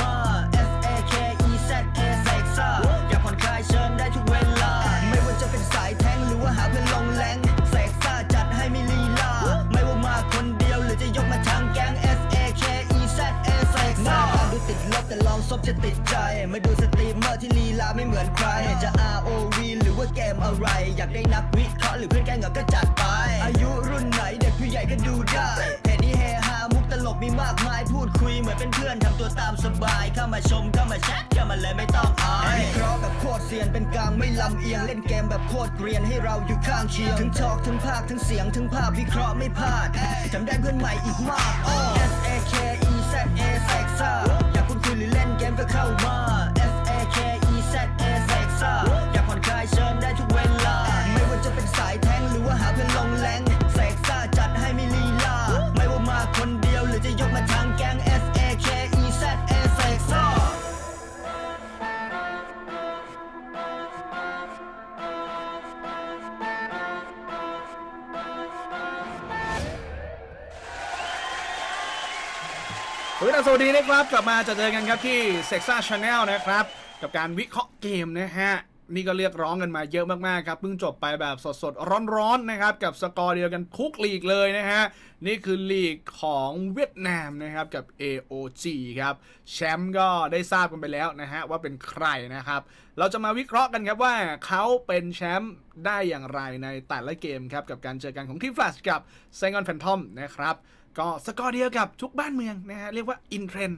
มา F A K E Z A เซกซ่าอยากผ่อนคลายเชิญได้ทุกเวลา ไม่ว่าจะเป็นสายแท้งหรือว่าหาเพื่อนลงแรงเสกซ่าจัดให้ไม่ลีลา ไม่ว่ามาคนเดียวหรือจะยกมาทางแก๊ง F A K E Z A เซกซ่าดูติดลบแต่ลองซบจะติดใจ ไมาดูสตรีมเมอร์ที่ลีลาไม่เหมือนใคร จะ R O V หรือว่าเกมอะไร อยากได้นักวิเคราะห์หรือเพื่อนแกล้งก็จัดไป อายุรุ่นไหนเด็กผู้ใหญ่ก็ดูได้ ลกมีมากมายพูดคุยเหมือนเป็นเพื่อนทำตัวตามสบายเข้ามาชมเข้ามาแชทเข้ามาเลยไม่ต้องอายวิเคราะห์แบบโคตรเซียนเป็นกลางไม่ลำเอียงเล่นเกมแบบโคตรเกรียนให้เราอยู่ข้างเคียงทั้งทอกทั้งภาคทั้งเสียงทั้งภาพวิเคราะห์ไม่พลาดจำได้เพื่อนใหม่อีกมากอ้อ สวัสดีนะครับ กลับมาจะเจอกันครับที่ Sexa Channel นะครับ กับการวิเคราะห์เกมนะฮะ นี่ก็เรียกร้องกันมาเยอะมากๆครับ เพิ่งจบไปแบบสดๆ ร้อนๆนะครับ กับสกอร์เดียวกันทุกลีกเลยนะฮะ นี่คือลีกของเวียดนามนะครับกับ AOG ครับ แชมป์ก็ได้ทราบกันไปแล้วนะฮะ ว่าเป็นใครนะครับ เราจะมาวิเคราะห์กันครับว่าเขาเป็นแชมป์ได้อย่างไรในแต่ละเกมครับกับการเจอกันของทีม Flash กับ s a i g o n Phantom นะครับ ก็สกอร์เดียวกับทุกบ้านเมืองนะฮะเรียกว่าอินเทรน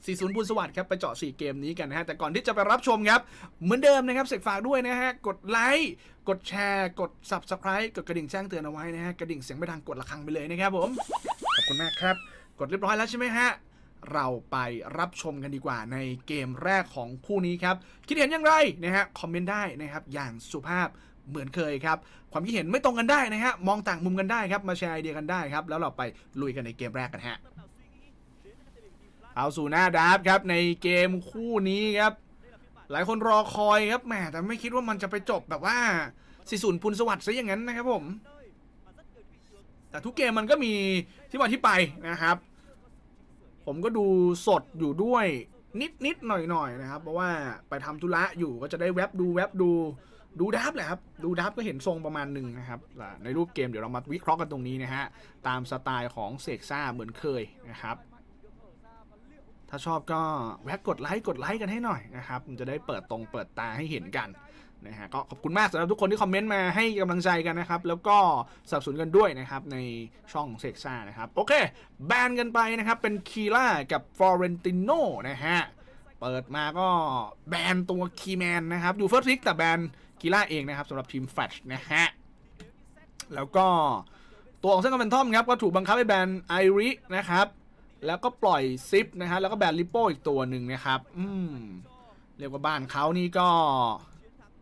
40บุญสวัสดิ์ครับ ไปเจาะ 4 เกมนี้กันนะฮะ แต่ก่อนที่จะไปรับชมครับ เหมือนเดิมนะครับเสกฝากด้วยนะฮะ กดไลค์ กดแชร์ กด Subscribe กดกระดิ่งแจ้งเตือนเอาไว้นะฮะ กระดิ่งเสียงไม่ดังกดระฆังไปเลยนะครับผม ขอบคุณมากครับ กดเรียบร้อยแล้วใช่ไหมฮะ เราไปรับชมกันดีกว่าในเกมแรกของคู่นี้ครับ คิดเห็นอย่างไรนะฮะ คอมเมนต์ได้นะครับ อย่างสุภาพ เหมือนเคยครับ ความคิดเห็นไม่ตรงกันได้นะฮะ มองต่างมุมกันได้ครับ มาแชร์ไอเดียกันได้ครับ แล้วเราไปลุยกันในเกมแรกกันฮะ เอาสู่หน้าดาร์ฟครับในเกมคู่นี้ครับ หลายคนรอคอยครับแหมแต่ไม่คิดว่ามันจะไปจบแบบว่าสิสุนพุนสวัสดิ์ซะอย่างนั้นนะครับผม แต่ทุกเกมมันก็มีที่มาที่ไปนะครับ ผมก็ดูสดอยู่ด้วยนิดนิดหน่อยหน่อยนะครับ เพราะว่าไปทำธุระอยู่ก็จะได้แวบดูแวบดู ดูดับแหละครับ ดูดับก็เห็นทรงประมาณหนึ่งนะครับในรูปเกมเดี๋ยวเรามาวิเคราะห์กันตรงนี้นะฮะ ตามสไตล์ของเสกซ่าเหมือนเคยนะครับ ถ้าชอบก็แวะกดไลค์กดไลค์กันให้หน่อยนะครับมันจะได้เปิดตรงเปิดตาให้เห็นกันนะฮะก็ขอบคุณมากสำหรับทุกคนที่คอมเมนต์มาให้กำลังใจกันนะครับ แล้วก็สนับสนุนกันด้วยนะครับในช่องเซกซ่านะครับ โอเค แบนกันไปนะครับ เป็นคีล่ากับฟลอเรนติโนนะฮะ เปิดมาก็แบนตัวคีแมนนะครับ อยู่เฟิร์สทิกแต่แบน คีล่าเองนะครับสำหรับทีมแฟชนะฮะ แล้วก็ตัวของเซนต์แมนทอมครับก็ถูกบังคับให้แบนไอรินะครับ แล้วก็ปล่อยซิปนะฮะแล้วก็แบนลิโป้อีกตัวหนึ่งนะครับ อืมเรียกว่าบ้านเขานี่ก็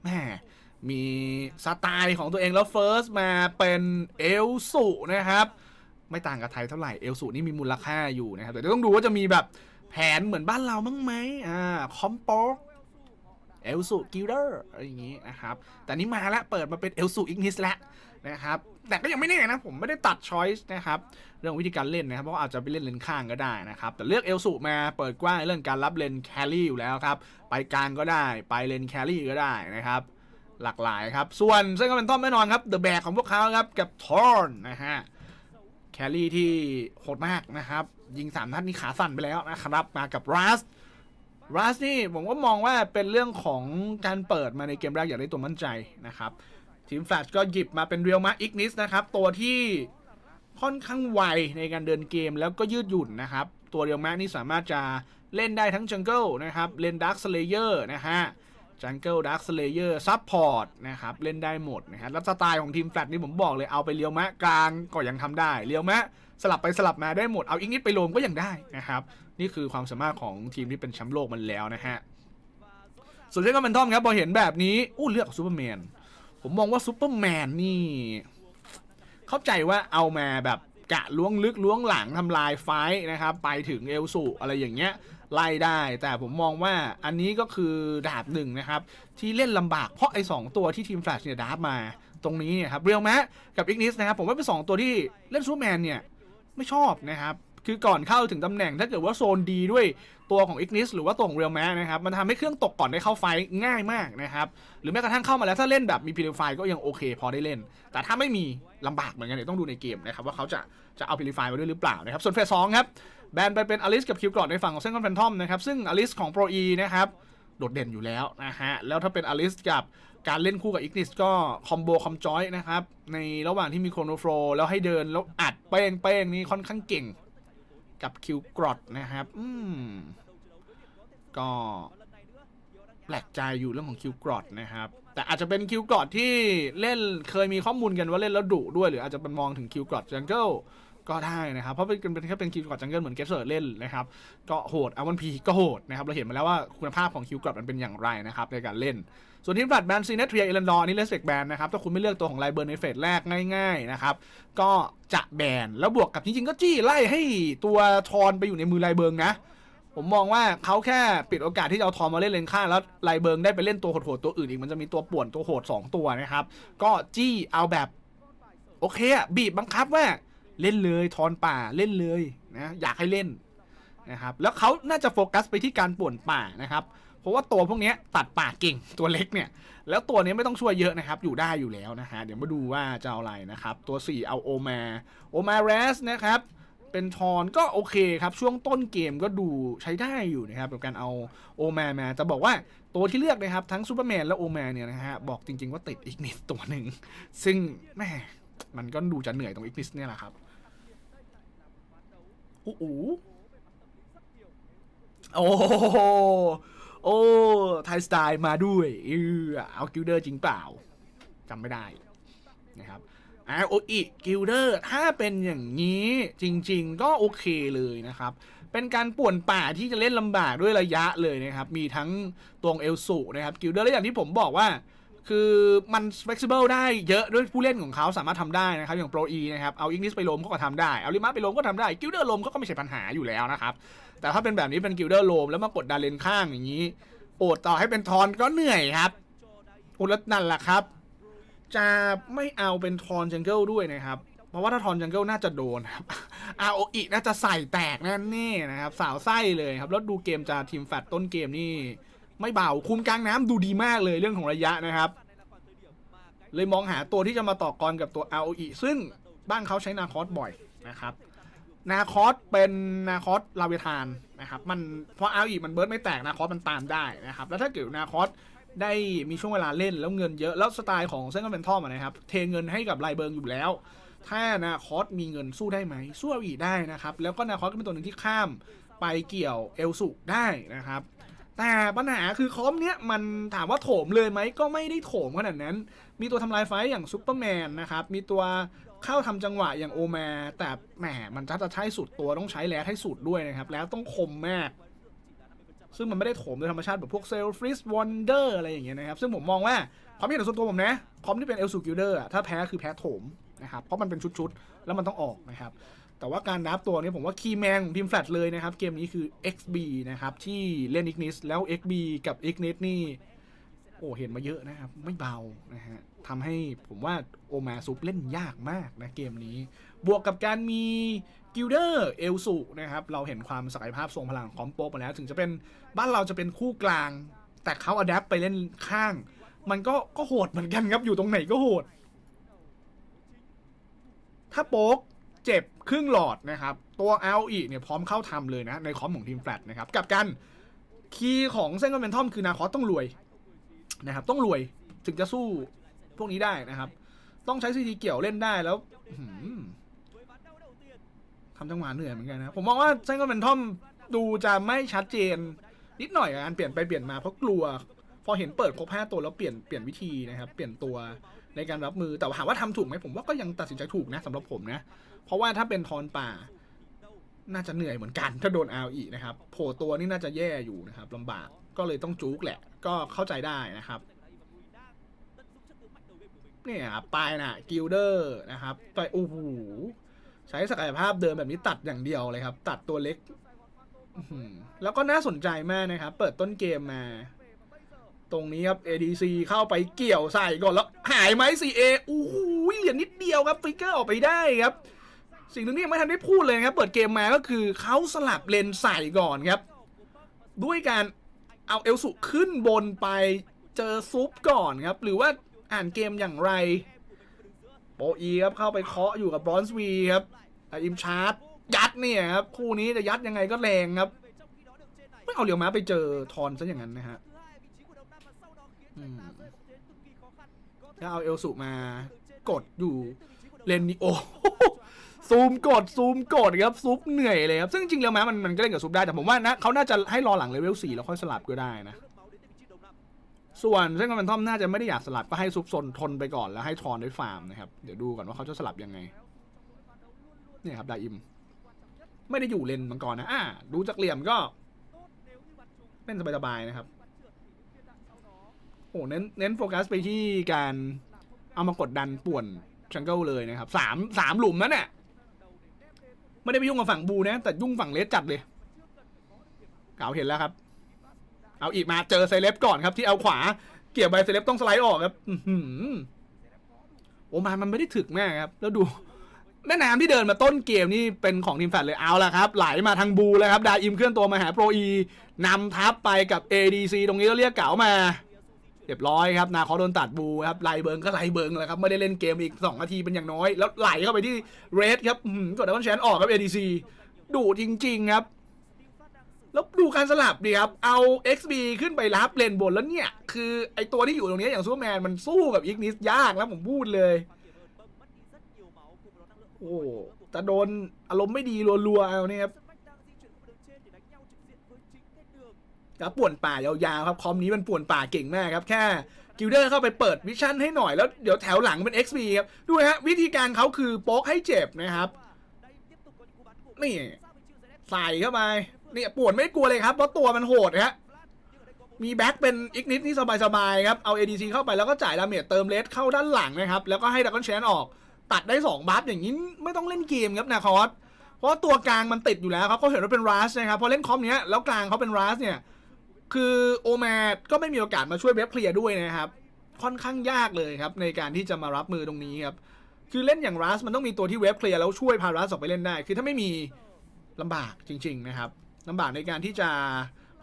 แหมมีสไตล์ของตัวเองแล้วเฟิร์สมาเป็นเอลสุนะครับ ไม่ต่างกับไทยเท่าไหร่เอลสุนี่มีมูลค่าอยู่นะครับแต่เดี๋ยวต้องดูว่าจะมีแบบแผนเหมือนบ้านเราบ้างไหมอ่าคอมโป เอลสุกิลเดอร์อะไรอย่างงี้นะครับ แต่นี้มาแล้วเปิดมาเป็นเอลสุอิกนิสแล้วนะครับ แต่ก็ยังไม่แน่นะ ผมไม่ได้ตัดช้อยส์นะครับ เรื่องวิธีการเล่นนะครับ เพราะาอาจจะไปเล่นเลนข้างก็ได้นะครับ แต่เลือกเอลสุมาเปิดกว้างเรื่องการรับเลนแครี่อยู่แล้วครับ ไปกลางก็ได้ ไปเลนแครี่ก็ได้นะครับ หลากหลายครับ ส่วนซึ่งก็เป็นต้อมแน่นอนครับเดอะแบกของพวกเขาครับ กับทอร์นนะฮะแครี่ที่โหดมากนะครับ ยิงสามนัดนี่ขาสั่นไปแล้วนะครับ มากับรัส รัสนี่ผมก็มองว่าเป็นเรื่องของการเปิดมาในเกมแรกอยากได้ตัวมั่นใจนะครับ ทีมแฟลชก็หยิบมาเป็นเรียลมาอิกนิสนะครับ ตัวที่ค่อนข้างไวในการเดินเกมแล้วก็ยืดหยุ่นนะครับ ตัวเรียลมานี่สามารถจะเล่นได้ทั้งจังเกิลนะครับ เล่นดาร์คสเลเยอร์นะฮะ จังเกิลดาร์คสเลเยอร์ซับพอร์ตนะครับ เล่นได้หมดนะฮะแล้วสไตล์ของทีมแฟลตนี่ผมบอกเลยเอาไปเลียวมะกลางก็ยังทำได้ เลียวมะสลับไปสลับมาได้หมด เอาอีกนิดไปโลมก็ยังได้นะครับ นี่คือความสามารถของทีมที่เป็นแชมป์โลกมันแล้วนะฮะ ส่วนเช่นก็เป็นทอมครับ พอเห็นแบบนี้อู้เลือกซูเปอร์แมน ผมมองว่าซูเปอร์แมนนี่ เข้าใจว่าเอามาแบบกะล้วงลึกล้วงหลังทำลายไฟนะครับ ไปถึงเอลสูอะไรอย่างเงี้ย ไล่ได้ แต่ผมมองว่าอันนี้ก็คือดาบหนึ่งนะครับ ที่เล่นลำบากเพราะไอ้สองตัวที่ทีมแฟลชเนี่ยดาบมาตรงนี้เนี่ยครับเรียลแมกับอิกนิสนะครับผมว่าเป็นสองตัวที่เล่นซูเปอร์แมนเนี่ยไม่ชอบนะครับคือก่อนเข้าถึงตำแหน่งถ้าเกิดว่าโซนดีด้วยตัวของ Ignis หรือว่าตัวของ Real m a นะครับมันทำให้เครื่องตกก่อนได้เข้าไฟง่ายมากนะครับหรือแม้กระทั่งเข้ามาแล้วถ้าเล่นแบบมี Purify ก็ยังโอเคพอได้เล่น แต่ถ้าไม่มีลำบากเหมือนกันเดี๋ยวต้องดูในเกมนะครับว่าเขาจะจะเอา Purify มาด้วยหรือเปล่านะครับส่วนเฟสสองครับ แบนไปเป็นอลิสกับคิวกรอดในฝั่งของเซนคอนแฟนทอมนะครับซึ่งอลิสของ Pro E นะครับโดดเด่นอยู่แล้วนะฮะแล้วถ้าเป็นอลิสกับการเล่นคู่กับอิกนิสก็คอมโบคอมจอยนะครับในระหว่างที่มีโครโนโฟลแล้วให้เดินแล้วอัดเป้งเป้งนี่ค่อนข้างเก่งกับคิวกรอดนะครับ อืม ก็แปลกใจอยู่เรื่องของคิวกรอดนะครับ แต่อาจจะเป็นคิวกรอดที่เล่นเคยมีข้อมูลกันว่าเล่นแล้วดุด้วย หรืออาจจะเป็นมองถึงคิวกรอดจังเกิล ก็ได้นะครับ เพราะเป็นเป็นแค่เป็นคิวกรอดจังเกิลเหมือนเกสเซอร์เล่นนะครับ ก็โหดอาวันพีก็โหดนะครับ เราเห็นมาแล้วว่าคุณภาพของคิวกรอดมันเป็นอย่างไรนะครับในการเล่น ส่วนทีมบัตแบนซีเนทเรียเอเลนดอร์นี่เลสเ e กแบนนะครับ ถ้าคุณไม่เลือกตัวของไลเบิร์นในเฟสแรกง่ายๆนะครับ ก็จะแบนแล้วบวกกับจริงๆ ก็จี้ไล่ให้ตัวทอนไปอยู่ในมือไลเบิร์นนะผมมองว่าเขาแค่ปิดโอกาสที่จะเอาทอนมาเล่นเลนข้างแล้วไลเบิร์นได้ไปเล่นตัวโหดๆตัวอื่นอีกมันจะมีตัวป่วนตัวโหด 2 ตัวนะครับ ก็จี้เอาแบบ โอเคอะบีบบังคับว่า เล่นเลยทอนป่าเล่นเลยนะอยากให้เล่นนะครับแล้วเขาน่าจะโฟกัสไปที่การป่วนป่านะครับ เพราะว่าตัวพวกนี้ตัดป่าเก่งตัวเล็กเนี่ย แล้วตัวนี้ไม่ต้องช่วยเยอะนะครับ อยู่ได้อยู่แล้วนะฮะเดี๋ยวมาดูว่าจะเอาอะไรนะครับ ตัว 4 เอาโอมาโอมาเรสนะครับเป็นทอนก็โอเคครับ ช่วงต้นเกมก็ดูใช้ได้อยู่นะครับกับการเอาโอมามาจะบอกว่าตัวที่เลือกนะครับ ทั้งซูเปอร์แมนและโอมาเนี่ยนะฮะบอกจริง ๆ ว่าติดอีกนิดตัวหนึ่ง ซึ่งแม่มันก็ดูจะเหนื่อยตรงอีกนิดเนี่ยแหละครับ อู้อูโอ้โหโอ้ ไทยสไตล์มาด้วยเออเอากิลเดอร์จริงเปล่าจำไม่ได้นะครับอ่าโออิกิลเดอร์ถ้าเป็นอย่างนี้จริง ๆ ก็โอเคเลยนะครับ เป็นการป่วนป่าที่จะเล่นลำบากด้วยระยะเลยนะครับ มีทั้งตวงเอลสูนะครับกิลเดอร์และอย่างที่ผมบอกว่า คือมัน flexible ได้เยอะด้วยผู้เล่นของเขาสามารถทำได้นะครับ อย่าง Pro E นะครับ เอาอิงลิสไปลมเขาก็ทำได้ เอาลิมาไปลมก็ทำได้ กิลเดอร์ลมเขาก็ไม่ใช่ปัญหาอยู่แล้วนะครับ แต่ถ้าเป็นแบบนี้เป็นกิลเดอร์ลมแล้วมากดดันเลนข้างอย่างนี้ โอดต่อให้เป็นทอนก็เหนื่อยครับอดแล้วนั่นแหละครับ จะไม่เอาเป็นทอนจังเกิลด้วยนะครับเพราะว่าถ้าทอนจังเกิลน่าจะโดนครับอาโออิน่าจะใส่แตกแน่แน่ๆนะครับ สาวไส้เลยครับ แล้วดูเกมจะทีมแฟตต้นเกมนี่ ไม่เบาคุมกลางน้ำดูดีมากเลยเรื่องของระยะนะครับ เลยมองหาตัวที่จะมาต่อกรกับตัว ROE ซึ่งบ้านเขาใช้นาคอสบ่อยนะครับ นาคอสเป็นนาคอสลาเวทานนะครับ มันเพราะ ROE มันเบิร์ดไม่แตกนาคอสมันตามได้นะครับ แล้วถ้าเกิดนาคอสได้มีช่วงเวลาเล่นแล้วเงินเยอะแล้วสไตล์ของเซนต์เป็นท่อมนะครับ เทเงินให้กับไลเบิร์งอยู่แล้ว ถ้านาคอสมีเงินสู้ได้ไหมสู้เอาอีได้นะครับ แล้วก็นาคอสก็เป็นตัวหนึ่งที่ข้ามไปเกี่ยวเอลสุได้นะครับ แต่ปัญหาคือคอมเนี้ยมันถามว่าโถมเลยไหมก็ไม่ได้โถมขนาดนั้น มีตัวทำลายไฟอย่างซูเปอร์แมนนะครับ มีตัวเข้าทำจังหวะอย่างโอมาแต่แหมมันถ้าจะใช้สุดตัวต้องใช้แล้วให้สุดด้วยนะครับ แล้วต้องคมมาก ซึ่งมันไม่ได้โถมโดยธรรมชาติแบบพวกเซลฟริสวอนเดอร์อะไรอย่างเงี้ยนะครับ ซึ่งผมมองว่าความเห็นส่วนตัวผมนะคอมที่เป็นเอลซูกิลเดอร์ถ้าแพ้คือแพ้โถมนะครับเพราะมันเป็นชุดๆ แล้วมันต้องออกนะครับ แต่ว่าการดับตัวนี้ผมว่าคีย์แมนของทีมแฟลตเลยนะครับ เกมนี้คือ XB นะครับ ที่เล่น Ignis แล้ว XB กับ Ignis นี่ โอ้เห็นมาเยอะนะครับ ไม่เบานะฮะทำให้ผมว่าโอมาซุปเล่นยากมากนะเกมนี้ บวกกับการมีกิลเดอร์เอลสุนะครับ เราเห็นความศักยภาพทรงพลังของคอมโปมาแล้ว ถึงจะเป็นบ้านเราจะเป็นคู่กลาง แต่เขาอัดแอปไปเล่นข้าง มันก็ก็โหดเหมือนกันครับอยู่ตรงไหนก็โหด ถ้าโป๊ก เจ็บครึ่งหลอดนะครับ ตัว l อเนี่ยพร้อมเข้าทำเลยนะ ในคอมของทีมแฟลตนะครับ กับกันคีย์ของเส้นคอนเวนทอมคือนาคอสต้องรวยนะครับ ต้องรวยถึงจะสู้พวกนี้ได้นะครับ ต้องใช้ซีทีเกี่ยวเล่นได้แล้วทำจังหวะเหนื่อยเหมือนกันนะผมมองว่าเซนก็เป็นทอมดูจะไม่ชัดเจน นิดหน่อยการเปลี่ยนไปเปลี่ยนมาเพราะกลัว พอเห็นเปิดครบห้าตัวแล้วเปลี่ยนเปลี่ยนวิธีนะครับ เปลี่ยนตัวในการรับมือแต่ว่าถามว่าทำถูกไหมผมว่าก็ยังตัดสินใจถูกนะสำหรับผมนะ เพราะว่าถ้าเป็นทอนป่า น่าจะเหนื่อยเหมือนกันถ้าโดนเอาอีกนะครับโผล่ตัวนี่น่าจะแย่อยู่นะครับลำบากก็เลยต้องจุกแหละ ก็เข้าใจได้นะครับเนี่ยครับปลายน่ะกิลเดอร์นะครับไปโอ้โหใช้ศักยภาพเดินแบบนี้ตัดอย่างเดียวเลยครับ ตัดตัวเล็กแล้วก็น่าสนใจมากนะครับ เปิดต้นเกมมา ตรงนี้ครับ ADC เข้าไปเกี่ยวใส่ก่อนแล้ว หายไหม CA โอ้โหเหลือนิดเดียวครับฟิกเกอร์ออกไปได้ครับ สิ่งหนึ่งที่ยังไม่ทันได้พูดเลยครับ เปิดเกมมาก็คือเขาสลับเลนใส่ก่อนครับ ด้วยการเอาเอลสุขึ้นบนไปเจอซุปก่อนครับ หรือว่าอ่านเกมอย่างไร โปอีครับเข้าไปเคาะอยู่กับบรอนซ์วีครับอิมชาร์ดยัดเนี่ยครับ คู่นี้จะยัดยังไงก็แรงครับ ไม่เอาเหลียวม้าไปเจอทอนซะอย่างนั้นนะฮะอืมแล้วเอาเอลสุมากดอยู่เลนนี้โอ้ ซูมกดซูมกดครับซุปเหนื่อยเลยครับซึ่งจริงแล้วแม้มันมันก็เล่นกับซุปได้แต่ผมว่านะเขาน่าจะให้รอหลังเลเวลสี่แล้วค่อยสลับก็ได้นะ ส่วนเส้นกันทอมน่าจะไม่ได้อยากสลับก็ให้ซุปซนทนไปก่อนแล้วให้ทอนด้วยฟาร์มนะครับเดี๋ยวดูก่อนว่าเขาจะสลับยังไงเนี่ยครับไดอิม ไม่ได้อยู่เลนมังกรนะอ่าดูจากเหลี่ยมก็เล่นสบายๆนะครับโอ้เน้นเน้นโฟกัสไปที่การเอามากดดันป่วนชังเกิลเลยนะครับสามสามหลุมนั่นแหละ ไม่ได้ไปยุ่งกับฝั่งบูนะ แต่ยุ่งฝั่งเลสจัดเลยเก่าเห็นแล้วครับ เอาอีกมาเจอเซเลบก่อนครับที่เอาขวา เกี่ยวใบเซเลบต้องสไลด์ออกครับอโอ้มามันไม่ได้ถึกแม่ครับ แล้วดูแม่น้ำที่เดินมาต้นเกมนี่เป็นของทีมแฟลตเลยเอาละครับ ไหลมาทางบูแล้วครับ ดาอิมเคลื่อนตัวมาหาโปรอีนำทัพไปกับ ADC ตรงนี้ก็เรียกเก๋ามา เรียบร้อยครับนาคอโดนตัดบูครับไลเบิงก็ไลเบิงเลยครับไม่ได้เล่นเกมอีก 2 นาทีเป็นอย่างน้อย แล้วไหลเข้าไปที่เรดครับกดดับเบิลแชนออกครับ ADC ดูจริง ๆ ครับ แล้วดูการสลับดีครับ เอา XB ขึ้นไปรับเลนบนแล้วเนี่ย คือไอตัวที่อยู่ตรงนี้อย่างซูเปอร์แมนมันสู้กับอีกนิสยากแล้วผมพูดเลย โอ้จะโดนอารมณ์ไม่ดีรัวๆเอาเนี่ยครับ แล้วป่วนป่ายาวๆครับคอมนี้มันป่วนป่าเก่งมากครับแค่กิลเดอร์เข้าไปเปิดวิชั่นให้หน่อยแล้วเดี๋ยวแถวหลังเป็น XB ครับดูฮะวิธีการเขาคือโป๊กให้เจ็บนะครับนี่ใส่เข้าไปเนี่ยปวนไม่กลัวเลยครับเพราะตัวมันโหดฮะมีแบ็คเป็นอีกนิดนี่สบายๆครับเอา ADC เข้าไปแล้วก็จ่ายดาเมจเติมเลสเข้าด้านหลังนะครับแล้วก็ให้ดักกอนแชนออก ตัดได้ 2 บัฟอย่างนี้ไม่ต้องเล่นเกมครับนาคอสเพราะตัวกลางมันติดอยู่แล้วครับเขาเห็นว่าเป็นรัสนะครับพอเล่นคอมเนี้ยแล้วกลางเขาเป็นรัสเนี่ย คือโอแมดก็ไม่มีโอกาสมาช่วยเว็บเคลียร์ด้วยนะครับ ค่อนข้างยากเลยครับ ในการที่จะมารับมือตรงนี้ครับ คือเล่นอย่างรัสมันต้องมีตัวที่เว็บเคลียร์แล้วช่วยพารัสออกไปเล่นได้ คือถ้าไม่มีลำบากจริง ๆ นะครับลำบากในการที่จะ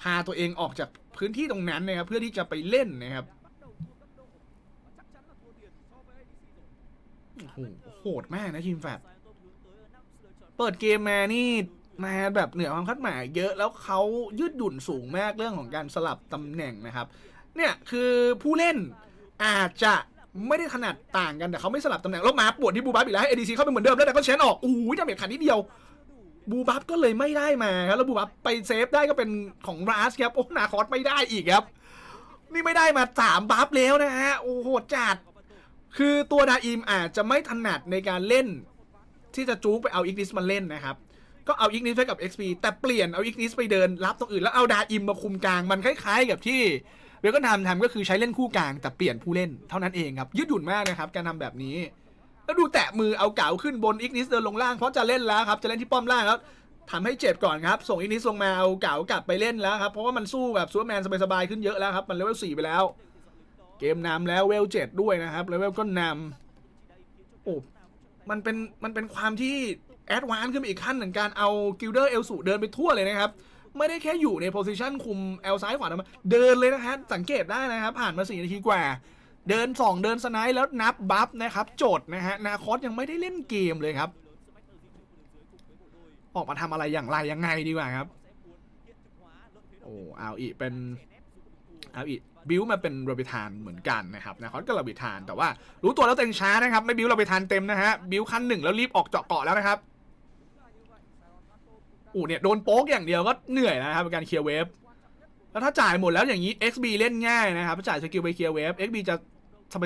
พาตัวเองออกจากพื้นที่ตรงนั้นนะครับ เพื่อที่จะไปเล่นนะครับโอ้โหโหดมากนะทีมแฟดเปิดเกมมานี่ มาแบบเหนือความคาดหมายเยอะแล้วเขายืดหยุ่นสูงมากเรื่องของการสลับตำแหน่งนะครับ เนี่ยคือผู้เล่นอาจจะไม่ได้ถนัดต่างกันแต่เขาไม่สลับตำแหน่งแล้วมาปวดที่บูบับอีกแล้วให้ ADC เข้าไปเหมือนเดิมแล้วแต่ก็เชนออกอู้ยดาเมจขันนิดเดียวบูบับก็เลยไม่ได้มาครับแล้วบูบับไปเซฟได้ก็เป็นของราสครับโอ้นาคอสไม่ได้อีกครับ นี่ไม่ได้มาสามบัฟแล้วนะฮะโอ้โหจัด คือตัวดาอิมอาจจะไม่ถนัดในการเล่น ที่จะจู๊กไปเอาอิกนิสมาเล่นนะครับ ก็เอาอิกนิสไปกับ XP แต่เปลี่ยนเอาอิกนิสไปเดินรับตรงอื่นแล้วเอาดาอิมมาคุมกลางมันคล้ายๆกับที่เวลก็ทำทำก็คือใช้เล่นคู่กลางแต่เปลี่ยนผู้เล่นเท่านั้นเองครับยืดหยุ่นมากนะครับการทำแบบนี้ แล้วดูแตะมือเอาเก๋าขึ้นบนอิกนิสเดินลงล่างเพราะจะเล่นแล้วครับจะเล่นที่ป้อมล่างแล้วทำให้เจ็บก่อนครับ ส่งอิกนิสลงมาเอาเก๋ากลับไปเล่นแล้วครับเพราะว่ามันสู้แบบซูเปอร์แมนสบายๆขึ้นเยอะแล้วครับมันเลเวลสี่ไปแล้ว เกมนำแล้วเวลเจ็ดด้วยนะครับเลเวลก็นำโอ้มันเป็นมันเป็นความที่ แอดวานซ์ขึ้นไปอีกขั้นหนึ่งการเอากิลเดอร์เอลสูเดินไปทั่วเลยนะครับ ไม่ได้แค่อยู่ในโพซิชันคุมเอลซ้ายขวานะเดินเลยนะฮะสังเกตได้นะครับ ผ่านมา4นาทีกว่า เดิน 2 เดินสไนด์แล้วนับบัฟนะครับโจทย์นะฮะนาคอสยังไม่ได้เล่นเกมเลยครับ ออกมาทำอะไรอย่างไรยังไงดีกว่าครับ โอ้เอาอีเป็นเอาอีบิวมาเป็นโรบิทานเหมือนกันนะครับนะเขาก็โรบิทานแต่ว่ารู้ตัวแล้วเต็งช้านะครับ ไม่บิวโรบิทานเต็มนะฮะบิวขั้นหนึ่งแล้วรีบออกเจาะเกาะแล้วนะครับ อูเนี่ยโดนโป๊กอย่างเดียวก็เหนื่อยนะครับในการเคลียร์เวฟแล้วถ้าจ่ายหมดแล้วอย่างนี้ XB เล่นง่ายนะครับจ่ายสกิลไปเคลียร์เวฟ XB จะ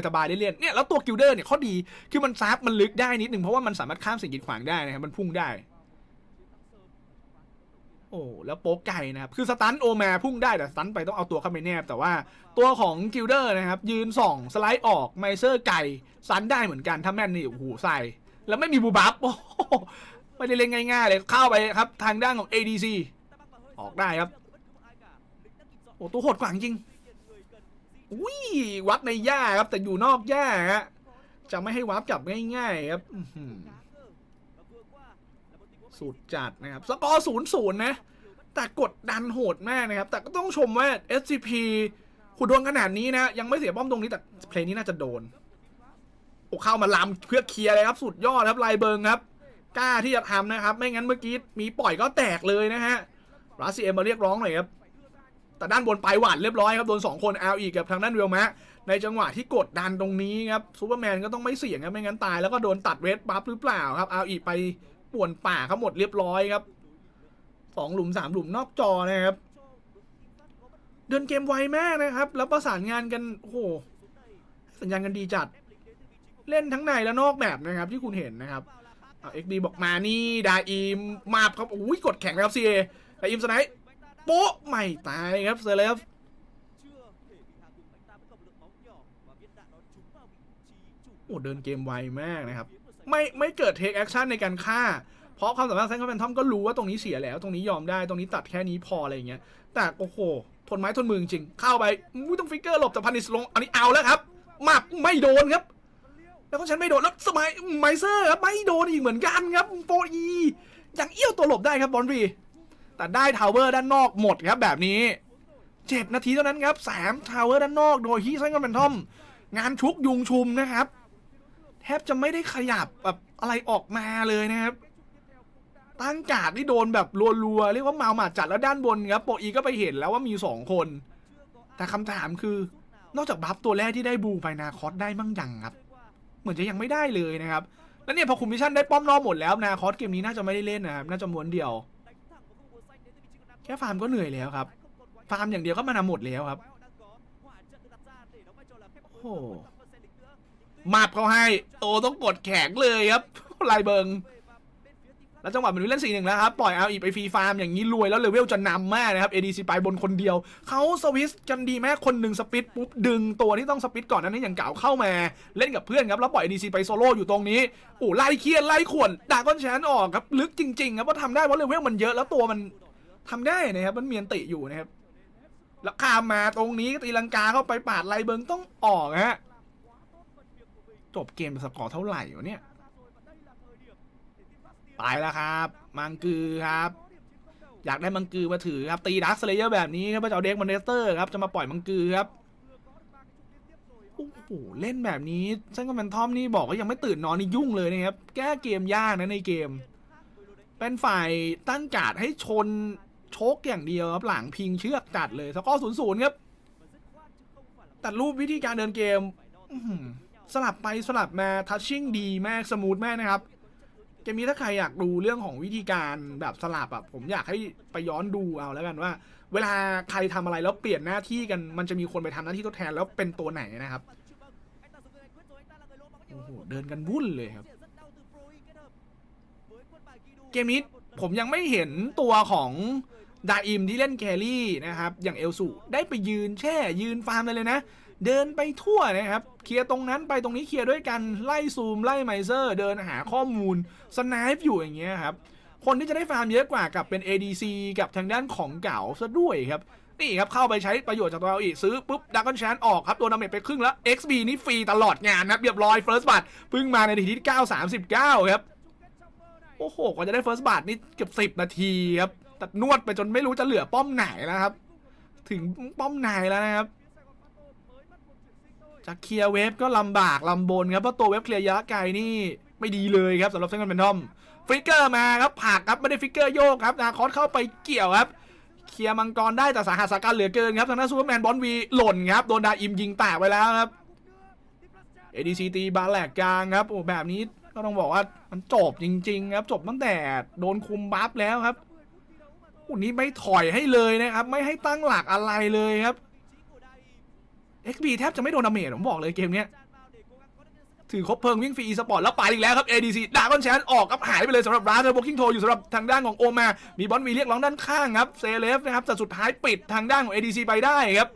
สบายๆได้เล่นเนี่ยแล้วตัวกิลเดอร์เนี่ยข้อดีคือมันซับมันลึกได้นิดนึงเพราะว่ามันสามารถข้ามสิ่งกีดขวางได้นะครับมันพุ่งได้ โอ้แล้วโป๊กไก่นะครับคือสตันโอแมพุ่งได้แต่สตันไปต้องเอาตัวเข้าไปแนบ แต่ว่าตัวของกิลเดอร์นะครับยืนส่องสไลด์ออกไมเซอร์ไก่สันได้เหมือนกันถ้าแม่นนี่โอ้โหใส่แล้วไม่มีบูบับโอ้ ไม่ได้เล่นง่ายๆเลยเข้าไปครับทางด้านของ ADC ออกได้ครับ โอ้ตัวโหดกว่าจริงอุ้ยวัดในหญ้าครับแต่อยู่นอกหญ้าฮะจะไม่ให้วับจับง่ายๆครับอื้อหือสุดจัดนะครับสกอร์ศูนย์ศูนย์นะ แต่กดดันโหดมากนะครับ แต่ก็ต้องชมว่า SCP ขุดดวงขนาดนี้นะ ยังไม่เสียป้อมตรงนี้แต่เพลงนี้น่าจะโดนโอ้เข้ามาลำเพื่อเคลียร์เลยครับ สุดยอดครับไลเบิงครับ กล้าที่จะทำนะครับ ไม่งั้นเมื่อกี้มีปล่อยก็แตกเลยนะฮะรัสเซียมาเรียกร้องหน่อยครับแต่ด้านบนไปหวานเรียบร้อยครับโดน2คนเอาอีกกับทางด้านเวลมะในจังหวะที่กดดันตรงนี้ครับซูเปอร์แมนก็ต้องไม่เสี่ยงครับไม่งั้นตายแล้วก็โดนตัดเวทบัฟหรือเปล่าครับเอาอีกไปป่วนป่าเขาหมดเรียบร้อยครับสองหลุมสามหลุมนอกจอนะครับ เดินเกมไวมากนะครับ แล้วประสานงานกันโอ้โหสัญญาณกันดีจัด เล่นทั้งในและนอกแบบนะครับที่คุณเห็นนะครับ เอ็กดีบอกมานี่ดาอิมมาบครับอุ้ยกดแข็งแล้วครับซีเอดาอิมสไนป์โป๊ะไม่ตายครับเซเลฟโอ้เดินเกมไวมากนะครับ ไม่ไม่เกิดเทคแอคชั่นในการฆ่า เพราะความสามารถแซงคอมแพนทอมก็รู้ว่าตรงนี้เสียแล้ว ตรงนี้ยอมได้ตรงนี้ตัดแค่นี้พออะไรอย่างเงี้ย แต่โอ้โหทนไม้ทนมือจริงเข้าไปอุ้ยต้องฟิกเกอร์หลบแต่พันิสลงอันนี้เอาแล้วครับมาบไม่โดนครับ แล้วก็ฉันไม่โดนแล้วสมัยไมเซอร์ครับไม่โดนอีกเหมือนกันครับโฟอียังเอี้ยวตัวหลบได้ครับบอลรีแต่ได้ทาวเวอร์ด้านนอกหมดครับแบบนี้เจ็ดนาทีเท่านั้นครับสามทาวเวอร์ด้านนอกโดยฮีแซงคอมแพนทอม งานชุกยุงชุมนะครับ แทบจะไม่ได้ขยับแบบอะไรออกมาเลยนะครับ ตั้งกาดนี่โดนแบบรัวๆเรียกว่าเมาหมาดจัดแล้วด้านบนครับโปรอีก็ไปเห็นแล้วว่ามีสองคน แต่คำถามคือนอกจากบัฟตัวแรกที่ได้บูไปนาคอสได้มั่งยังครับ มือนจะยังไม่ได้เลยนะครับ แล้วเนี่ยพอคุมมิชชั่นได้ป้อมนอบหมดแล้วนะคอสเกมนี้น่าจะไม่ได้เล่นนะครับน่าจะม้วนเดียว แค่ฟาร์มก็เหนื่อยแล้วครับ ฟาร์มอย่างเดียวก็มานำหมดแล้วครับโอ้หมาบเขาให้โตต้องกดแข็งเลยครับลายเบิง แล้วจังหวะมันเล่นสี่หนึ่งแล้วครับ ปล่อยเอาอีไปฟรีฟาร์มอย่างนี้รวยแล้วเลเวลจะนำมากนะครับ ADC ไปบนคนเดียว เขาสวิสกันดีแม่คนหนึ่งสปิดปุ๊บดึงตัวที่ต้องสปิดก่อนนั้นนี่อย่างเก่าเข้ามา เล่นกับเพื่อนครับ แล้วปล่อย ADC ไปโซโล่อยู่ตรงนี้โอ้ไล่เคียร์ไล่ขวนด่าก้อนแชนออกครับ ลึกจริงๆครับว่าทำได้เพราะเลเวลมันเยอะแล้วตัวมันทำได้นะครับมันเมียนติอยู่นะครับแล้วข้ามมาตรงนี้ตีลังกาเข้าไปปาดไลเบิงต้องออกฮะจบเกมสกอร์เท่าไหร่วะเนี่ย ไปแล้วครับ มังกือครับ อยากได้มังกือมาถือครับตีดักสเลเยอร์แบบนี้ครับพระเจ้าเด็กมันเดสเตอร์ครับจะมาปล่อยมังกือครับโอ้โหเล่นแบบนี้ซึ่งก็เป็นทอมนี่บอกว่ายังไม่ตื่นนอนนี่ยุ่งเลยนะครับ แก้เกมยากนะในเกม เป็นฝ่ายตั้งการ์ดให้ชนโชกอย่างเดียวครับหลังพิงเชือกจัดเลยสกอร์ศูนย์ศูนย์ครับตัดรูปวิธีการเดินเกมสลับไปสลับมาทัชชิ่งดีมากสมูทมากนะครับ เกมนี้ถ้าใครอยากดูเรื่องของวิธีการแบบสลับอะผมอยากให้ไปย้อนดูเอาแล้วกันว่า เวลาใครทำอะไรแล้วเปลี่ยนหน้าที่กันมันจะมีคนไปทำหน้าที่ทดแทนแล้วเป็นตัวไหนนะครับโอ้โหเดินกันวุ่นเลยครับ เกมนี้ผมยังไม่เห็นตัวของดาอิมที่เล่นแครี่นะครับ อย่างเอลสูได้ไปยืนแช่ยืนฟาร์มเลยเลยนะ เดินไปทั่วนะครับ เคลียร์ตรงนั้นไปตรงนี้เคลียร์ด้วยกันไล่ซูมไล่ไมเซอร์ เดินหาข้อมูลสไนป์อยู่อย่างเงี้ยครับ คนที่จะได้ฟาร์มเยอะกว่ากับเป็น ADC กับทางด้านของเก่าซะด้วยครับนี่ครับเข้าไปใช้ประโยชน์จากตัวเราอีกซื้อปุ๊บดักกอนแชนออกครับ ตัวดาเมจไปครึ่งแล้ว XB นี่ฟรีตลอดงานนะเรียบร้อย First b ัตเพิ่งมาในทีที่ 939 ครับ โอ้โหกว่าจะได้ First b ัตนี่เกือบ10 นาทีครับ ตัดนวดไปจนไม่รู้จะเหลือป้อมไหนแล้วครับ ถึงป้อมไหนแล้วนะครับ จะเคลียร์เวฟก็ลำบากลำบนครับเพราะตัวเวฟเคลียร์ระยะไกลนี่ไม่ดีเลยครับสำหรับเซนกันเป็นทอมฟิกเกอร์มาครับผักครับไม่ได้ฟิกเกอร์โยกครับนาคอสเข้าไปเกี่ยวครับเคลียร์มังกรได้แต่สาหัสสาการเหลือเกินครับทางด้านซูเปอร์แมนบอลวีหล่นครับโดนดาอิมยิงแตกไปแล้วครับ ADC ตีบาแหลกกลางครับโอ้แบบนี้ก็ต้องบอกว่ามันจบจริง ๆ ครับ จบตั้งแต่โดนคุมบัฟแล้วครับอุนี้ไม่ถอยให้เลยนะครับ ไม่ให้ตั้งหลักอะไรเลยครับ XB แทบจะไม่โดนดาเมจผมบอกเลยเกมเนี้ยถือครบเพลิงวิ่งฟรีอีสปอร์ตแล้วไปอีกแล้วครับ ADC ดากอนแชนออกครับหายไปเลยสำหรับร้านเทอร์โบคิงโทอยู่สำหรับทางด้านของโอมา มีบอลวีเรียกร้องด้านข้างครับเซเลฟนะครับแต่สุดท้ายปิดทางด้านของ ADC ไปได้ครับ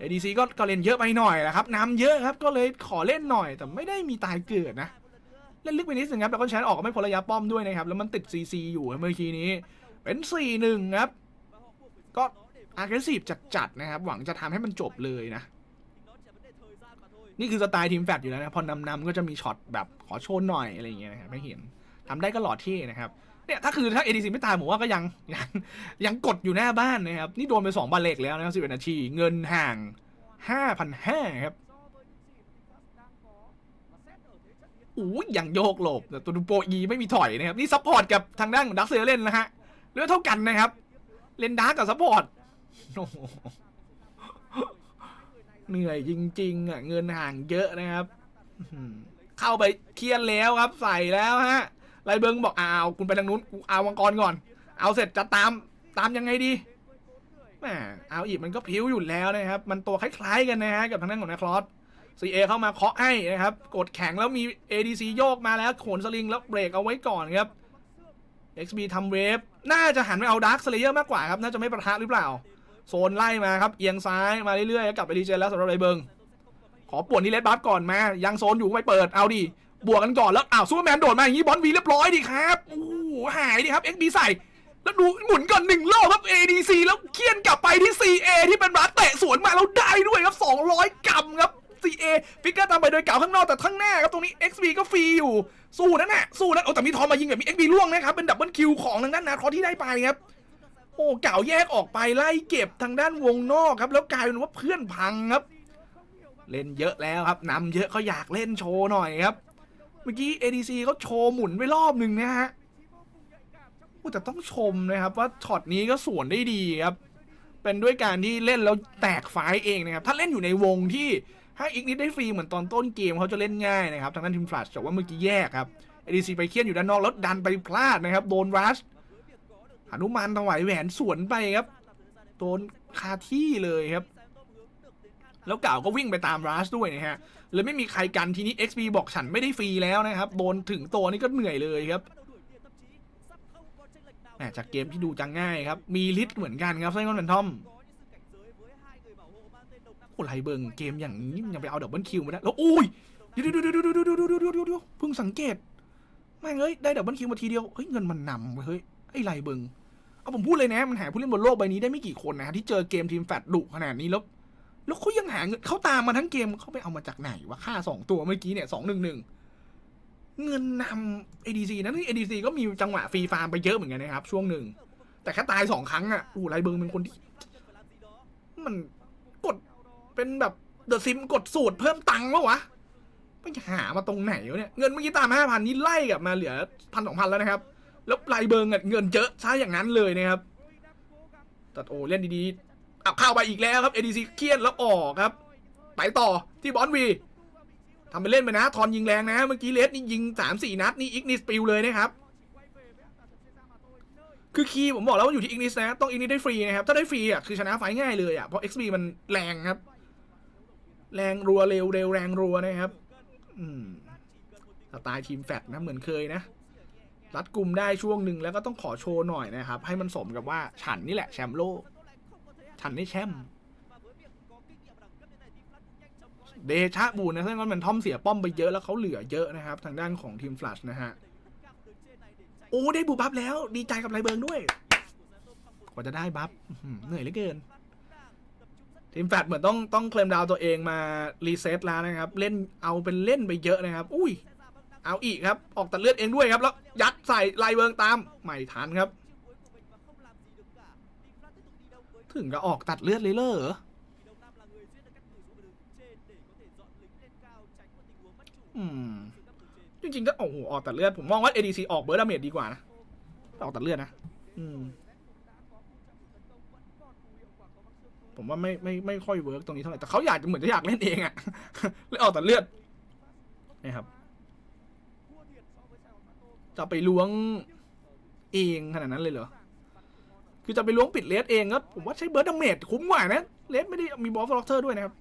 ADC ก็ก็เล่นเยอะไปหน่อยนะครับน้ำเยอะครับก็เลยขอเล่นหน่อย แต่ไม่ได้มีตายเกิดนะเล่นลึกไปนิดนึงครับดากอนแชนออกก็ไม่พ้นระยะป้อมด้วยนะครับแล้วมันติด CC อยู่เมื่อกี้นี้เป็น4-1ครับก็ aggressive จัดๆนะครับ หวังจะทำให้มันจบเลยนะ นี่คือสไตล์ทีมแฟดอยู่แล้วนะ พอนำๆก็จะมีช็อตแบบขอโชว์หน่อยอะไรอย่างเงี้ยนะครับไม่เห็นทำได้ก็หล่อเท่นะครับเนี่ยถ้าคือถ้า ADC ไม่ตายผมว่าก็ยังยังยังกดอยู่หน้าบ้านนะครับ นี่โดนไปสองบาเล็กแล้วนะครับ11นาทีเงินห่าง5,500ครับอู้ยังโยกหลบแต่ตัวดูโปอีไม่มีถอยนะครับ นี่ซัพพอร์ตกับทางด้านของดักเซอร์เล่นนะฮะเลือดเท่ากันนะครับ เลนดาร์กับซัพพอร์ต โอ้โหเหนื่อยจริง ๆ อะ เงินห่างเยอะนะครับเข้าไปเคลียร์แล้วครับ ใส่แล้วฮะไรเบิงบอกเอาคุณไปทางนู้นกูเอามังกรก่อน เอาเสร็จจะตามตามยังไงดีแหมเอาอีกมันก็พิ้วอยู่แล้วนะครับ มันตัวคล้ายๆกันนะฮะกับทางด้านของนาคลอส CA เข้ามาเคาะให้นะครับ กดแข็งแล้วมี ADC โยกมาแล้วโขนสลิงแล้วเบรกเอาไว้ก่อนครับ XB ทำเวฟน่าจะหันไปเอาดาร์คสเลเยอร์มากกว่าครับ น่าจะไม่ประทะหรือเปล่า โซนไล่มาครับเอียงซ้ายมาเรื่อยๆแล้วกลับไปดีเจแล้วสำหรับไรเบิงขอป่วนที่เลดบัฟก่อนมายังโซนอยู่ไม่เปิดเอาดิบวกกันก่อนแล้วอ้าวซูเปอร์แมนโดดมาอย่างนี้บอลวีเรียบร้อยดิครับโอ้หายดิครับ XB ใส่แล้วดูหมุนก่อนหนึ่งรอบครับ ADC แล้วเคี่ยนกลับไปที่ CA ที่เป็นรัดเตะสวนมาแล้วได้ด้วยครับ 200 กรัมครับ CA ฟิกเกอร์ตามไปโดยเก่าข้างนอกแต่ข้างหน้าครับตรงนี้ XB ก็ฟรีอยู่ สู้นั่นน่ะสู้นั่นโอ้แต่มีทอมมายิงแบบมี XB ล่วงนะครับ เป็นดับเบิลคิวของทางด้านนาคอที่ได้ไปครับ โอ้เก่าแยกออกไปไล่เก็บทางด้านวงนอกครับ แล้วกลายเป็นว่าเพื่อนพังครับ เล่นเยอะแล้วครับนำเยอะเขาอยากเล่นโชว์หน่อยครับ เมื่อกี้ ADC เขาโชว์หมุนไปรอบหนึ่งนะฮะแต่ต้องชมนะครับว่าช็อตนี้ก็สวนได้ดีครับ เป็นด้วยการที่เล่นแล้วแตกไฟเองนะครับ ถ้าเล่นอยู่ในวงที่ให้อีกนิดได้ฟรีเหมือนตอนต้นเกมเขาจะเล่นง่ายนะครับทางด้านทีมฟลัชแต่ว่าเมื่อกี้แยกครับ ADC ไปเคลียนอยู่ด้านนอกแล้วดันไปพลาดนะครับโดนรัช หนุมานถวายแหวนสวนไปครับโดนคาที่เลยครับ แล้วเก่าก็วิ่งไปตามรัชด้วยนะฮะเลยไม่มีใครกันทีนี้ XP บอกฉันไม่ได้ฟรีแล้วนะครับโดนถึงตัวนี่ก็เหนื่อยเลยครับแหมจากเกมที่ดูจังง่ายครับ มีลิทเหมือนกันครับไซมอนแฟนทอมโอ้ไรเบิงเกมอย่างนี้ยังไปเอาดับเบิลคิวมาได้แล้วอุ้ยเดี๋ยวเดี๋ยวเดี๋ยวเดี๋ยวเดี๋ยวเดี๋ยวเดี๋ยวเดี๋ยวเดี๋ยวเพิ่งสังเกตแม่งเอ้ยได้ดับเบิลคิวมาทีเดียวเฮ้ยเงินมันนำเฮ้ย ไอ้ไรเบิงเอาผมพูดเลยนะ มันหาผู้เล่นบนโลกใบนี้ได้ไม่กี่คนนะที่เจอเกมทีมแฟดดุขนาดนี้แล้ว แล้วเขายังหาเงินเขาตามมาทั้งเกมเขาไปเอามาจากไหนวะค่าสองตัวเมื่อกี้เนี่ยสองหนึ่งหนึ่งเงินนำ ADC นะนี่ ADC ก็มีจังหวะฟรีฟาร์มไปเยอะเหมือนกันนะครับ ช่วงหนึ่ง แต่แค่ตายสองครั้งอะอู้ไรเบิงเป็นคนที่ มันกดเป็นแบบเดอะซิมกดสูตรเพิ่มตังค์วะวะไม่หามาตรงไหนวะเนี่ย เงินเมื่อกี้ตามห้าพันนี้ไล่กลับมาเหลือพันสองพันแล้วนะครับ แล้วไรเบิงเงินเยอะใช่อย่างนั้นเลยนะครับแต่โอเล่นดีๆเอาเข้าไปอีกแล้วครับ ADC เครียดแล้วออกครับ ไปต่อที่บอลวีทำไปเล่นไปนะทอนยิงแรงนะ เมื่อกี้เลสนี่ยิงสามสี่นัดนี่อิกนิสปิวเลยนะครับ คือคีย์ผมบอกแล้วว่าอยู่ที่อิกนิสนะ ต้องอิกนิสได้ฟรีนะครับ ถ้าได้ฟรีอะคือชนะไฟง่ายเลยอะเพราะ XP มันแรงครับ แรงรัวเร็วเร็วแรงรัวนะครับ อืมสไตล์ทีมแฟตนะเหมือนเคยนะ รัดกลุ่มได้ช่วงหนึ่งแล้วก็ต้องขอโชว์หน่อยนะครับ ให้มันสมกับว่าฉันนี่แหละแชมป์โลก ฉันได้แชมป์เดชะบูนนะซึ่งมันทอมเสียป้อมไปเยอะแล้วเขาเหลือเยอะนะครับ ทางด้านของทีมฟลัชนะฮะโอ้ได้บูบัฟแล้วดีใจกับไรเบิร์งด้วยกว่าจะได้บัฟเหนื่อยเหลือเกินทีมแฟลตเหมือนต้องต้องเคลมดาวตัวเองมารีเซ็ตแล้วนะครับ เล่นเอาเป็นเล่นไปเยอะนะครับ อุ้ย เอาอีกครับ ออกตัดเลือดเองด้วยครับ แล้วยัดใส่ไรเบิงตาม ไม่ทันครับ ถึงก็ออกตัดเลือดเลยเหรออืมจริงๆก็โอ้โหออกตัดเลือด ผมมองว่า ADC ออกเบิร์ดดาเมจดีกว่านะ ออกตัดเลือดนะ อืม ผมว่าไม่ไม่ไม่ค่อยเวิร์กตรงนี้เท่าไหร่ แต่เขาอยากจะเหมือนจะอยากเล่นเองอะเลยออกตัดเลือดนะครับ จะไปล้วงเองขนาดนั้นเลยเหรอ คือจะไปล้วงปิดเลสเองก็ผมว่าใช้เบิร์ดดาเมจคุ้มกว่านะ เลสไม่ได้มีบอสล็อกเตอร์ด้วยนะครับ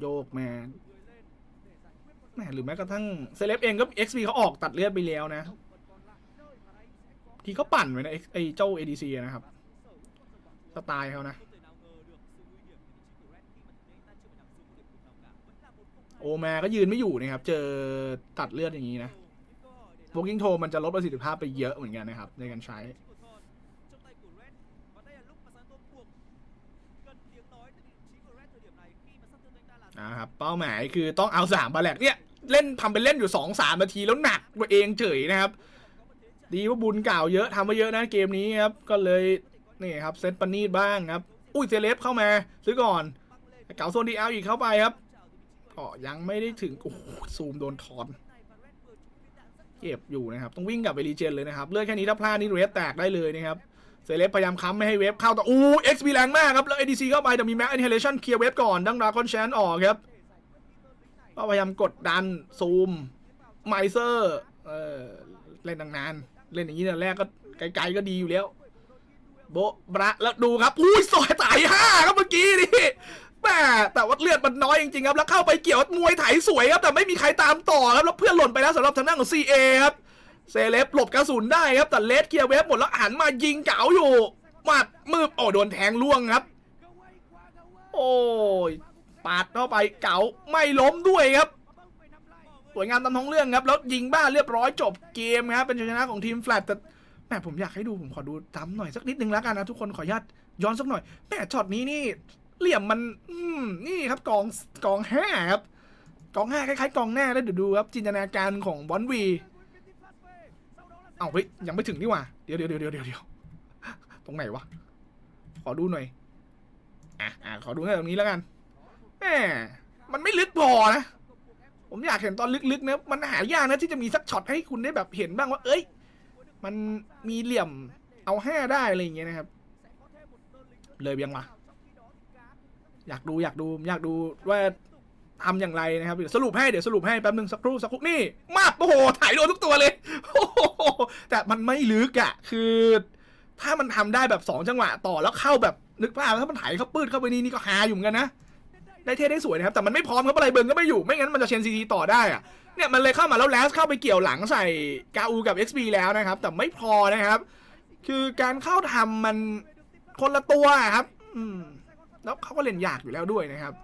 โยกแมนแหมหรือแม้กระทั่งเซเลบเองก็ XP เขาออกตัดเลือดไปแล้วนะ ที่เขาปั่นไว้นะไอเจ้า ADC นะครับ สไตล์เขานะ โอมาก็ยืนไม่อยู่นะครับ เจอตัดเลือดอย่างนี้นะ w ว l k i n g t o มันจะลดประสิทธิภาพไปเยอะเหมือนกันนะครับ ในการใช้ อ่าครับ เป้าหมายคือต้องเอาสามบาแลกเนี่ย เล่นทำเป็นเล่นอยู่สองสามนาทีแล้วหนักตัวเองเฉยนะครับ ดีว่าบุญเก่าเยอะทำมาเยอะนะเกมนี้ครับ ก็เลยนี่ครับเซตปนีดบ้างครับ อุ้ยเซเลฟเข้ามาซื้อก่อนเก่าโซนดีเอลอีกเข้าไปครับ ก็ยังไม่ได้ถึง โอ้โหซูมโดนถอน เก็บอยู่นะครับ ต้องวิ่งกลับไปรีเจนเลยนะครับ เลือกแค่นี้ถ้าพลาดนี่เรสแตกได้เลยนะครับ เซเลฟพยายามค้ำไม่ให้เวฟเข้าแต่อู้เอ็กซ์บีแรงมากครับ แล้ว ADC เข้าไปแต่มีแม็กแอนเฮเลชันเคลียร์เวฟก่อน ดังราก้อนแชนออกครับ ก็พยายามกดดันซูมไมเซอร์เออเล่นดังนานเล่นอย่างนี้แต่แรกก็ไกลๆก็ดีอยู่แล้วโบบระแล้วดูครับอุ้ยสอยตายห้าครับเมื่อกี้นี่ แม่แต่ว่าเลือดมันน้อยจริงๆครับแล้วเข้าไปเกี่ยวมวยไถสวยครับแต่ไม่มีใครตามต่อครับแล้วเพื่อนหล่นไปแล้วสำหรับทางด้านของ CA ครับเซเลบหลบกระสุนได้ครับแต่เลสเกียร์เวฟหมดแล้วหันมายิงเก๋าอยู่มาดมือโอ้โดนแทงล่วงครับ โอ้ยปาดเข้าไปเก๋าไม่ล้มด้วยครับสวยงามตามท้องเรื่องครับแล้วยิงบ้านเรียบร้อยจบเกมครับเป็นชนะของทีมแฟลตแต่แหม่ผมอยากให้ดูผมขอดูซ้ำหน่อยสักนิดนึงแล้วกันนะทุกคนขออนุญาตย้อนสักหน่อยแหม่ช็อตนี้นี่ เหลี่ยมมัน อืมนี่ครับกองกองห้าครับกองห้าคล้ายๆกองหน้าแล้วเดี๋ยวดูครับจินตนาการของบอลวีเอาเฮ้ยยังไม่ถึงนี่หว่าเดี๋ยวเดี๋ยวเดี๋ยวเดี๋ยวเดี๋ยวตรงไหนวะขอดูหน่อยอะอะขอดูหน่ตรงนี้แล้วกันแหมมันไม่ลึกพอนะผมอยากเห็นตอนลึกๆนะมันหายากนะที่จะมีสักช็อตให้คุณได้แบบเห็นบ้างว่า เอ้ย มันมีเหลี่ยมเอาห้าได้อะไรอย่างเงี้ยนะครับ เลยยังวะ อยากดูอยากดูอยากดูว่าทำอย่างไรนะครับเดี๋ยวสรุปให้เดี๋ยวสรุปให้แป๊บนึงสักครู่สักครู่นี่มาบโอ้โหถ่ายโดนทุกตัวเลยโอ้โหแต่มันไม่ลึกอะคือ ถ้ามันทำได้แบบสองจังหวะต่อแล้วเข้าแบบนึกภาพถ้ามันถ่ายเข้าปืดเข้าไปนี่นี่ก็ฮาอยู่เหมือนกันนะได้เท่ได้สวยนะครับ แต่มันไม่พร้อมครับอะไรเบิร์นก็ไม่อยู่ไม่งั้นมันจะเชนซีทีต่อได้อะเนี่ยมันเลยเข้ามาแล้วแลสเข้าไปเกี่ยวหลังใส่กาอูกับ XP แล้วนะครับ แต่ไม่พอนะครับ คือการเข้าทำมันคนละตัวอะครับ อืม แล้วเขาก็เล่นยากอยู่แล้วด้วยนะครับ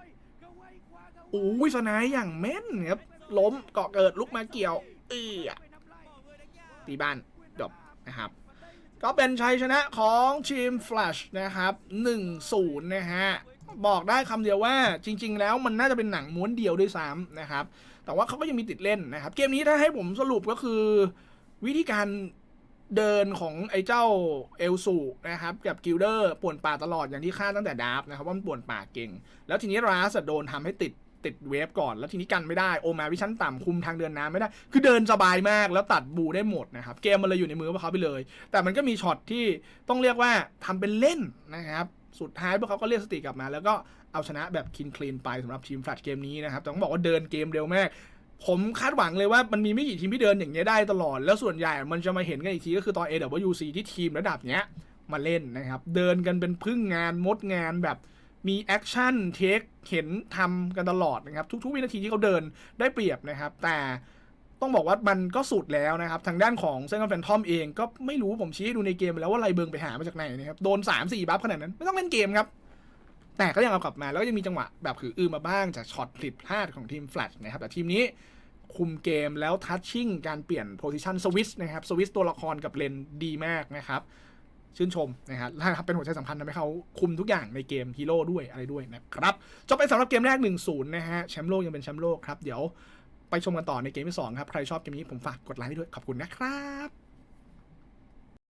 โอ้ยสไนายอย่างแม่นครับล้มเกาะเกิดลุกมาเกี่ยว เอียตีบ้านจบนะครับ ก็เป็นชัยชนะของทีม Flash นะครับ1-0นะฮะบอกได้คำเดียวว่าจริง ๆ แล้วมันน่าจะเป็นหนังม้วนเดียวด้วยซ้ำนะครับ แต่ว่าเขาก็ยังมีติดเล่นนะครับ เกมนี้ถ้าให้ผมสรุปก็คือ วิธีการ เดินของไอ้เจ้าเอลสูนะครับ กับกิลเดอร์ป่วนป่าตลอดอย่างที่คาดตั้งแต่ดาร์ฟนะครับว่ามันป่วนป่าเก่ง แล้วทีนี้ราสโดนทำให้ติดติดเวฟก่อน แล้วทีนี้กันไม่ได้โอมาวิชั่นต่ำคุมทางเดินน้ำไม่ได้ คือเดินสบายมากแล้วตัดบูได้หมดนะครับ เกมมันเลยอยู่ในมือพวกเขาไปเลย แต่มันก็มีช็อตที่ต้องเรียกว่าทำเป็นเล่นนะครับสุดท้ายพวกเขาก็เรียกสติกลับมา แล้วก็เอาชนะแบบคินคลีนไปสำหรับทีมแฟลตเกมนี้นะครับต้องบอกว่าเดินเกมเร็วมาก ผมคาดหวังเลยว่ามันมีไม่กี่ทีมที่เดินอย่างเงี้ยได้ตลอด แล้วส่วนใหญ่มันจะมาเห็นกันอีกทีก็คือตอน AWC ที่ทีมระดับเนี้ยมาเล่นนะครับ เดินกันเป็นพึ่งงานมดงานแบบมีแอคชั่นเทคเห็นทำกันตลอดนะครับ ทุกๆ วินาทีที่เขาเดินได้เปรียบนะครับ แต่ต้องบอกว่ามันก็สุดแล้วนะครับ ทางด้านของเซนต์แฟนทอมเอง ก็ไม่รู้ผมชี้ให้ดูในเกมไปแล้วว่าไรเบิงไปหามาจากไหนนะครับโดน 3 4 บัฟขนาดนั้นไม่ต้องเล่นเกมครับ แต่ก็ยังเอากลับมาแล้วก็ยังมีจังหวะแบบคืออือมาบ้างจากช็อตผิดพลาดของทีมแฟลชนะครับแต่ทีมนี้คุมเกมแล้วทัชชิ่งการเปลี่ยนโพซิชันสวิตชนะครับสวิตชตัวละครกับเลนดีมากนะครับชื่นชมนะครับเป็นหัวใจสำคัญทำให้เขาคุมทุกอย่างในเกมฮีโร่ด้วยอะไรด้วยนะครับจบไปสำหรับเกมแรก 1-0 นะฮะแชมป์โลกยังเป็นแชมป์โลกครับ เดี๋ยวไปชมกันต่อในเกมที่ 2 ครับ ใครชอบเกมนี้ผมฝากกดไลค์ด้วยขอบคุณนะครับ